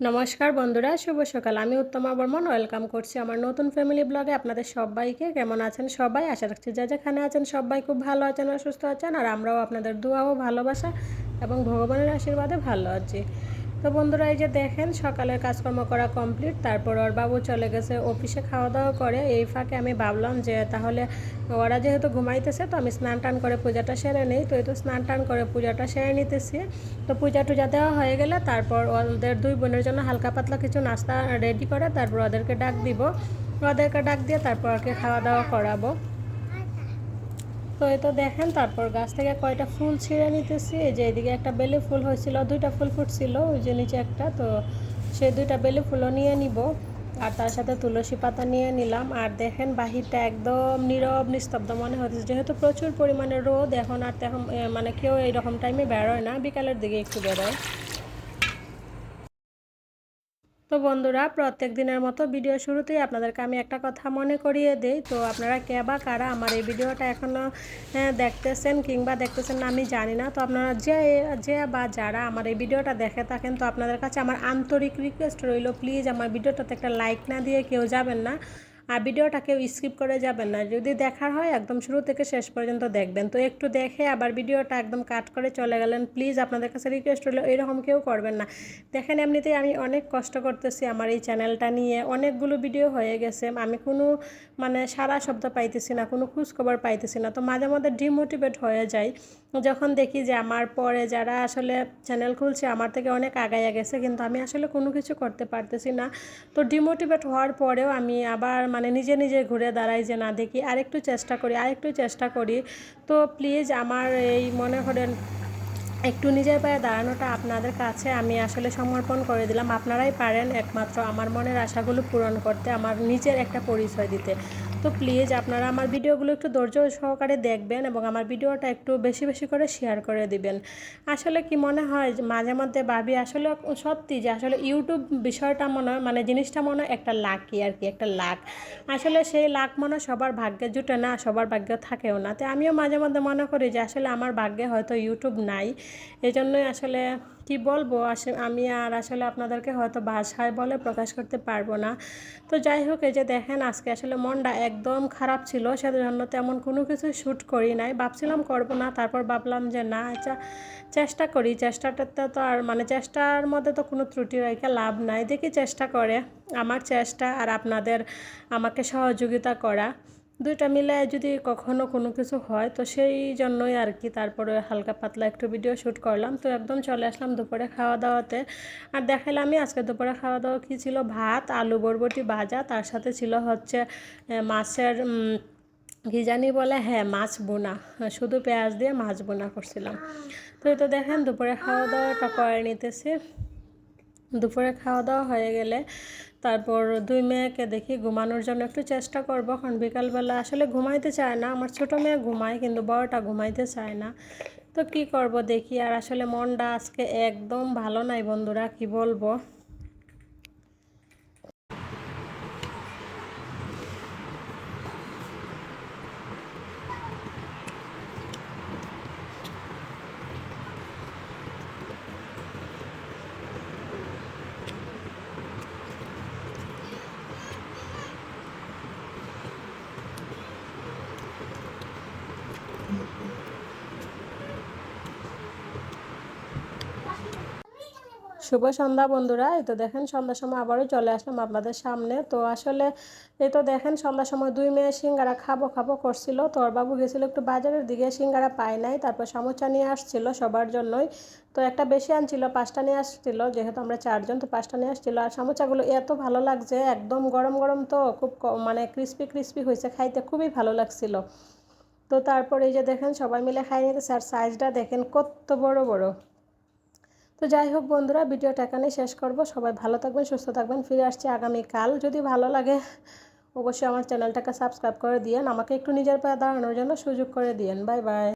নমস্কার বন্ধুরা, শুভ সকাল। আমি উত্তমা বর্মন। ওয়েলকাম করছি আমার নতুন ফ্যামিলি ব্লগে আপনাদের সবাইকে কেমন আছেন সবাই? আশা রাখছি যা যেখানে আছেন সবাই খুব ভালো আছেন আর সুস্থ আছেন, আর আমরাও আপনাদের দোয়া ও ভালোবাসা এবং ভগবানের আশীর্বাদে ভালো আছি। তো বন্ধুরা, এই যে দেখেন সকালের কাজকর্ম করা কমপ্লিট তারপর ওর বাবু চলে গেছে অফিসে খাওয়া দাওয়া করে। এই ফাঁকে আমি ভাবলাম যে তাহলে ওরা যেহেতু ঘুমাইতেছে, তো আমি স্নান টান করে পূজাটা সেরে নেই। তো এই তো স্নান টান করে পূজাটা সেরে নিতেছি। তো পূজা টুজা দেওয়া হয়ে গেলে তারপর ওদের দুই বোনের জন্য হালকা পাতলা কিছু নাস্তা রেডি করে, তারপর ওদেরকে ডাক দিব। ওদেরকে ডাক দিয়ে তারপর ওকে খাওয়া দাওয়া করাবো। তো তো দেখেন, তারপর গাছ থেকে কয়টা ফুল ছিঁড়ে নিতেছি। যে এদিকে একটা বেলি ফুল হয়েছিল, দুইটা ফুল ফুটছিল, ওই যে নিচে একটা। তো সেই দুইটা বেলি ফুলও নিয়ে নিব, আর তার সাথে তুলসী পাতা নিয়ে নিলাম। আর দেখেন, বাহিরটা একদম নীরব, নিস্তব্ধ মনে হচ্ছে। যেহেতু প্রচুর পরিমাণে রোদ, এখন আর তেমন মানে কেউ এইরকম টাইমে বেরোয় না, বিকালের দিকে একটু বেরোয়। বন্ধুরা, প্রত্যেক দিনের মতো ভিডিও শুরুতেই আপনাদেরকে আমি একটা কথা মনে করিয়ে দেই। তো আপনারা কে বা কারা আমার এই ভিডিওটা এখনও দেখতেছেন কিংবা দেখতেছেন না আমি জানি না। তো আপনারা যে যে বা যারা আমার এই ভিডিওটা দেখে থাকেন, তো আপনাদের কাছে আমার আন্তরিক রিকোয়েস্ট রইল প্লিজ আমার ভিডিওটাতে একটা লাইক না দিয়ে কেউ যাবেন না। আর ভিডিওটা কেউ স্কিপ করে যাবেন না। যদি দেখার হয়, একদম শুরু থেকে শেষ পর্যন্ত দেখবেন। তো একটু দেখে আবার ভিডিওটা একদম কাট করে চলে গেলেন। প্লিজ আপনাদের কাছে রিকোয়েস্ট হলো এরকম কেউ করবেন না। দেখেন, এমনিতেই আমি অনেক কষ্ট করতেছি আমার এই চ্যানেলটা নিয়ে। অনেকগুলো ভিডিও হয়ে গেছে। আমি কোনো মানে সারা শব্দ পাইতেছি না, কোনো খোঁজখবর পাইতেছি না। তো মাঝে মাঝে ডিমোটিভেট হয়ে যায় যখন দেখি যে আমার পরে যারা আসলে চ্যানেল খুলছে, আমার থেকে অনেক আগাইয়া গেছে, কিন্তু আমি আসলে কোনো কিছু করতে পারতেছি না। তো ডিমোটিভেট হওয়ার পরেও আমি আবার মানে নিজে নিজে ঘুরে দাঁড়াই যে না, দেখি আরেকটু চেষ্টা করি, আরেকটু চেষ্টা করি। তো প্লিজ আমার এই মনে করেন, একটু নিজের পায়ে দাঁড়ানোটা আপনাদের কাছে আমি আসলে সমর্পণ করে দিলাম। আপনারাই পারেন একমাত্র আমার মনের আশাগুলো পূরণ করতে, আমার নিজের একটা পরিচয় দিতে। তো প্লিজ আপনারা আমার ভিডিওগুলো একটু ধৈর্য সহকারে দেখবেন এবং আমার ভিডিওটা একটু বেশি বেশি করে শেয়ার করে দিবেন। আসলে কি মনে হয় মাঝে মধ্যে ভাবি আসলে সত্যি যে আসলে ইউটিউব বিষয়টা মনে হয় মানে জিনিসটা মনে হয় একটা লাকই আর কি, একটা লাক আসলে সেই লাক মনে সবার ভাগ্যে জুটে না, সবার ভাগ্যে থাকেও না। তো আমিও মাঝে মধ্যে মনে করি যে আসলে আমার ভাগ্যে হয়তো ইউটিউব নাই। এই জন্যই আসলে কি বলব? আসে, আমি আর আসলে আপনাদেরকে হয়তো ভাষায় বলে প্রকাশ করতে পারব না। তো যাই হোক, এই যে দেখেন, আজকে আসলে মনটা একদম খারাপ ছিল, সেজন্য তেমন কোনো কিছু শ্যুট করি নাই। ভাবছিলাম করব না, তারপর ভাবলাম যে না আচ্ছা চেষ্টা করি। চেষ্টাটাতে তো আর মানে চেষ্টার মধ্যে তো কোনো ত্রুটি রেখে লাভ নাই। দেখি চেষ্টা করে, আমার চেষ্টা আর আপনাদের আমাকে সহযোগিতা করা। দুইটা মিলায় যদি কখনো কোনো কিছু হয়, তো সেই জন্যই আর কি তারপরে হালকা পাতলা একটু ভিডিও শ্যুট করলাম। তো একদম চলে আসলাম দুপুরে খাওয়া দাওয়াতে আর দেখালাম আমি আজকে দুপুরে খাওয়া দাওয়া কী ছিল? ভাত, আলু বরবটি ভাজা, তার সাথে ছিল হচ্ছে মাছের কী জানি বলে? হ্যাঁ মাছ বোনা। শুধু পেঁয়াজ দিয়ে মাছ বোনা করছিলাম। তো তো দেখেন, দুপুরে খাওয়া দাওয়াটা করে নিতেছি। দুপুরে খাওয়া দাওয়া হয়ে গেলে তারপর দুই মেয়েকে দেখি ঘুমানোর জন্য একটু চেষ্টা করব। কারণ বিকালবেলা আসলে ঘুমাইতে চায় না। আমার ছোটো মেয়ে ঘুমায়, কিন্তু বড়টা ঘুমাইতে চায় না। তো কি করব দেখি। আর আসলে মনটা আজকে একদম ভালো নাই বন্ধুরা, কি বলব? শুভ সন্ধ্যা বন্ধুরা, এই তো দেখেন সন্ধ্যার সময় আবারও চলে আসলাম আপনাদের সামনে। তো আসলে এই তো দেখেন সন্ধ্যার সময় দুই মেয়ে সিঙ্গারা খাব খাব করছিল। তো ওর বাবু গেছিল একটু বাজারের দিকে, সিঙ্গারা পায় নাই, তারপর সামোচা নিয়ে আসছিল সবার জন্যই। তো একটা বেশি আনছিল, পাঁচটা নিয়ে আসছিল, যেহেতু আমরা চারজন, তো পাঁচটা নিয়ে আসছিল। আর সামোচাগুলো এত ভালো লাগছে, একদম গরম গরম তো, খুব মানে ক্রিস্পি ক্রিস্পি হয়েছে, খাইতে খুবই ভালো লাগছিল। তো তারপর এই যে দেখেন সবাই মিলে খাই নিতেছে, আর সাইজটা দেখেন কত বড় বড়। তো যাই হোক বন্ধুরা, ভিডিওটা এখানেই শেষ করব। সবাই ভালো থাকবেন, সুস্থ থাকবেন, ফিরে আসছি আগামীকাল। যদি ভালো লাগে, অবশ্যই আমার চ্যানেলটাকে সাবস্ক্রাইব করে দিয়েন। আমাকে একটু নিজের পায়ে দাঁড়ানোর জন্য সুযোগ করে দিয়েন। Bye bye.